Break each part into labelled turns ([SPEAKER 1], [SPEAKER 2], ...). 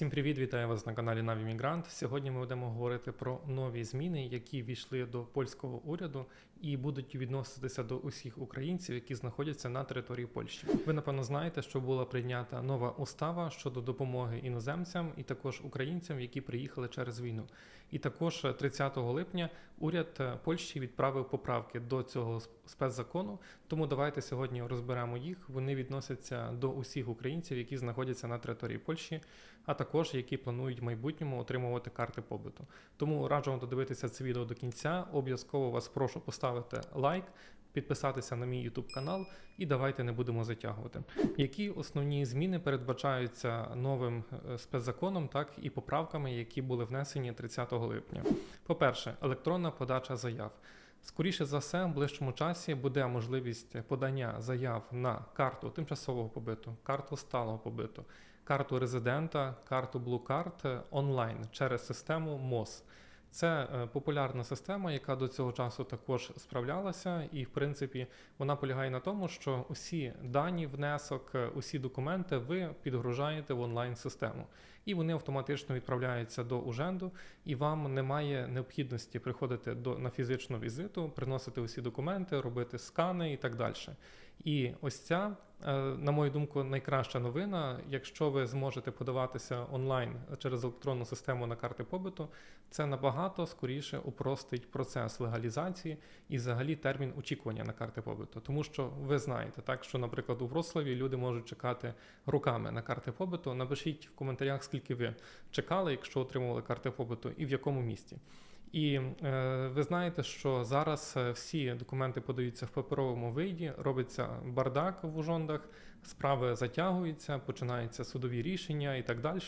[SPEAKER 1] Всім привіт, вітаю вас на каналі Наві Мігрант. Сьогодні ми будемо говорити про нові зміни, які війшли до польського уряду і будуть відноситися до усіх українців, які знаходяться на території Польщі. Ви напевно знаєте, що була прийнята нова устава щодо допомоги іноземцям і також українцям, які приїхали через війну. І також 30 липня уряд Польщі відправив поправки до цього спецзакону. Тому давайте сьогодні розберемо їх. Вони відносяться до усіх українців, які знаходяться на території Польщі, а також які планують в майбутньому отримувати карти побуту. Тому раджу вам додивитися це відео до кінця. Обов'язково вас прошу поставити лайк. Підписатися на мій YouTube канал і давайте не будемо затягувати. Які основні зміни передбачаються новим е, спецзаконом, так і поправками, які були внесені 30 липня? По-перше, електронна подача заяв. Скоріше за все, в ближчому часі буде можливість подання заяв на карту тимчасового побиту, карту сталого побиту, карту резидента, карту Blue Card е, онлайн через систему МОЗ. Це е, популярна система, яка до цього часу також справлялася, і в принципі вона полягає на тому, що усі дані, внесок, е, усі документи ви підгружаєте в онлайн систему, і вони автоматично відправляються до уженду, і вам немає необхідності приходити до на фізичну візиту, приносити усі документи, робити скани і так далі. І ось ця, е, на мою думку, найкраща новина. Якщо ви зможете подаватися онлайн через електронну систему на карти побиту, це набагато скоріше упростить процес легалізації і взагалі термін очікування на карти побиту. Тому що ви знаєте, так що, наприклад, у Вроцлаві люди можуть чекати руками на карти побиту. Напишіть в коментарях, скільки ви чекали, якщо отримували карти побиту, і в якому місті. І е, ви знаєте, що зараз е, всі документи подаються в паперовому виді, робиться бардак в ужондах, справи затягуються, починаються судові рішення і так далі.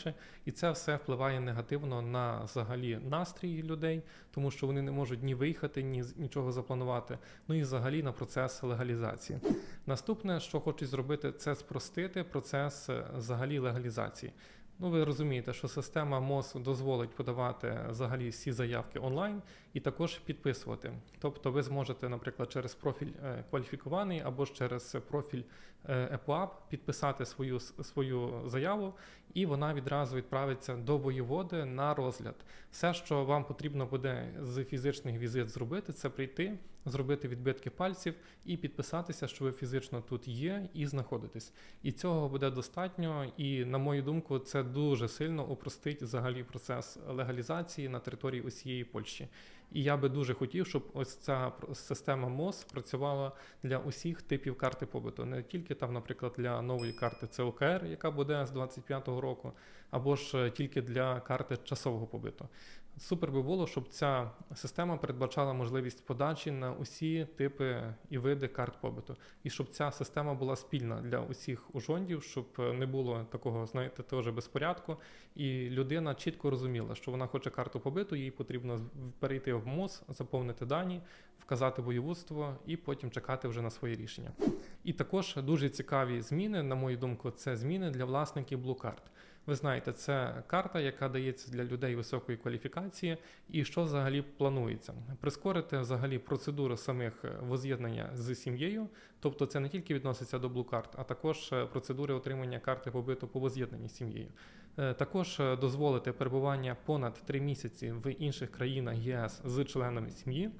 [SPEAKER 1] І це все впливає негативно на взагалі настрій людей, тому що вони не можуть ні виїхати, ні нічого запланувати. Ну і взагалі на процес легалізації. Наступне, що хочуть зробити, це спростити процес е, взагалі легалізації. Ну, ви розумієте, що система МОЗ дозволить подавати взагалі всі заявки онлайн і також підписувати. Тобто ви зможете, наприклад, через профіль е, кваліфікований або ж через профіль е, ЕПУАП підписати свою, свою заяву, і вона відразу відправиться до воєводи на розгляд. Все, що вам потрібно буде з фізичних візит зробити, це прийти, зробити відбитки пальців і підписатися, що ви фізично тут є і знаходитесь. І цього буде достатньо. І, на мою думку, це дуже сильно упростить взагалі процес легалізації на території усієї Польщі. І я би дуже хотів, щоб ось ця система МОЗ працювала для усіх типів карти побуту, не тільки там, наприклад, для нової карти ЦОКР, яка буде з 25-го року, або ж е, тільки для карти часового побиту. Супер би було, щоб ця система передбачала можливість подачі на усі типи і види карт побиту, і щоб ця система була спільна для усіх ужондів, щоб е, не було такого, знаєте, теж безпорядку, і людина чітко розуміла, що вона хоче карту побиту, їй потрібно з- перейти в МОЗ, заповнити дані, вказати воєводство і потім чекати вже на своє рішення. І також дуже цікаві зміни, на мою думку, це зміни для власників Card. Ви знаєте, це карта, яка дається для людей високої кваліфікації, і що взагалі планується? Прискорити взагалі процедуру самих е, воз'єднання з сім'єю, тобто це не тільки відноситься до Card, а також е, процедури отримання карти побиту по воз'єднанні з сім'єю. Е, Також дозволити перебування понад 3 місяці в інших країнах ЄС з членами сім'ї.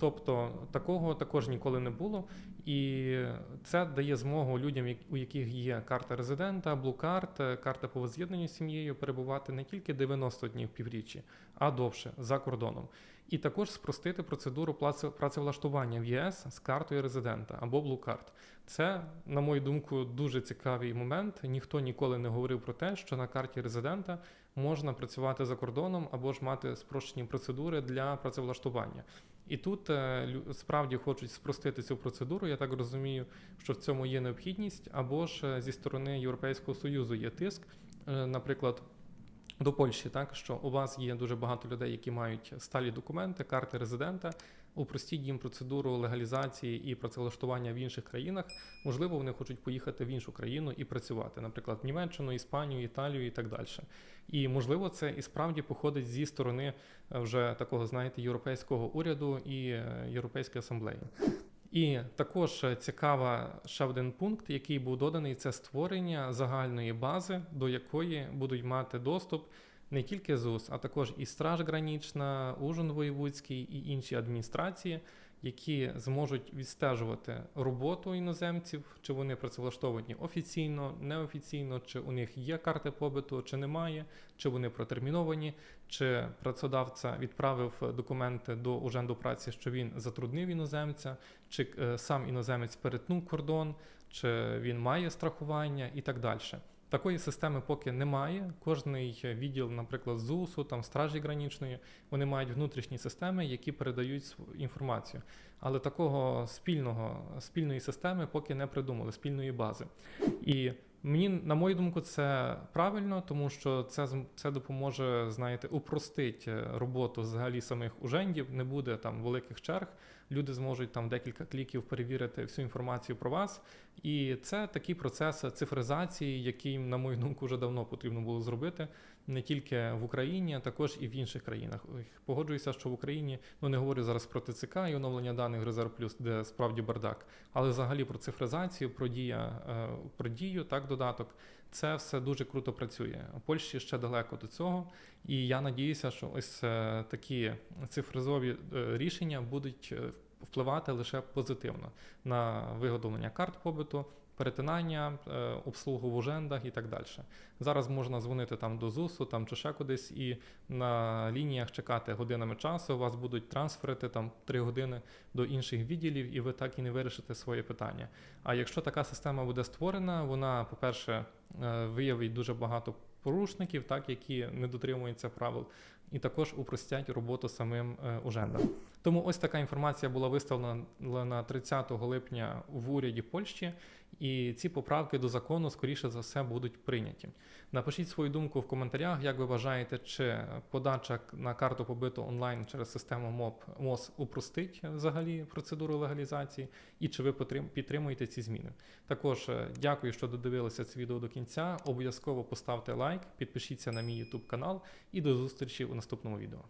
[SPEAKER 1] Тобто такого також ніколи не було, і це дає змогу людям, у яких є карта резидента, блукарт, е, карта по воз'єднанню з сім'єю, перебувати не тільки 90 днів півріччі, а довше за кордоном. І також спростити процедуру працевлаштування в ЄС з картою резидента або блукарт. Це, на мою думку, дуже цікавий момент. Ніхто ніколи не говорив про те, що на карті резидента можна працювати за кордоном або ж мати спрощені процедури для працевлаштування. І тут е, справді хочуть спростити цю процедуру. Я так розумію, що в цьому є необхідність, або ж е, зі сторони Європейського союзу є тиск, е, наприклад. До Польщі, так що у вас є дуже багато людей, які мають сталі документи, карти резидента. Упростіть їм процедуру легалізації і працевлаштування в інших країнах. Можливо, вони хочуть поїхати в іншу країну і працювати, наприклад, в Німеччину, Іспанію, Італію і так далі. І можливо, це і справді походить зі сторони е, вже такого, знаєте, європейського уряду і е, Європейської асамблеї. І також цікава ще один пункт, який був доданий, це створення загальної бази, до якої будуть мати доступ не тільки ЗУС, а також і Страж Гранічна, Ужин Воєвудський і інші адміністрації, які зможуть відстежувати роботу іноземців, чи вони працевлаштовані офіційно, неофіційно, чи у них є карти побиту, чи немає, чи вони протерміновані, чи працедавця відправив документи до Уженду праці, що він затруднив іноземця, чи е, сам іноземець перетнув кордон, чи він має страхування і так далі. Такої системи поки немає. Кожний відділ, наприклад, ЗУСу, там стражі гранічної, вони мають внутрішні системи, які передають інформацію. Але такого спільного спільної системи поки не придумали, спільної бази. І мені, на мою думку, це правильно, тому що це це допоможе, знаєте, упростить е, роботу взагалі самих ужендів. Не буде там великих черг. Люди зможуть там декілька кліків перевірити всю інформацію про вас. І це такий процес цифризації, який, на мою думку, вже давно потрібно було зробити не тільки в Україні, а також і в інших країнах. Погоджуюся, що в Україні ну не говорю зараз про ТЦК і оновлення даних Резерв Плюс, де справді бардак, але взагалі про цифризацію, про дія, е, про дію, так додаток. Це все дуже круто працює. Польщі ще далеко до цього, і я надіюся, що ось е, такі цифризові е, рішення будуть е, впливати лише позитивно на виготовлення карт побиту, перетинання, е, обслугу в ужендах і так далі. Зараз можна дзвонити там до ЗУСу там, чи ще кудись, і на лініях чекати годинами часу. Вас будуть трансферити там 3 години до інших відділів, і ви так і не вирішите своє питання. А якщо така система буде створена, вона, по-перше, е, виявить дуже багато порушників, так, які не дотримуються правил, і також упростять роботу самим е, ужендам. Тому ось така інформація була виставлена 30 липня в уряді Польщі, і ці поправки до закону, скоріше за все, будуть прийняті. Напишіть свою думку в коментарях, як ви вважаєте, чи подача на карту побиту онлайн через систему МОП МОЗ упростить взагалі процедуру легалізації, і чи ви підтримуєте ці зміни. Також е, дякую, що додивилися це відео до кінця. Обов'язково поставте лайк, підпишіться на мій YouTube канал і до зустрічі у наступному відео.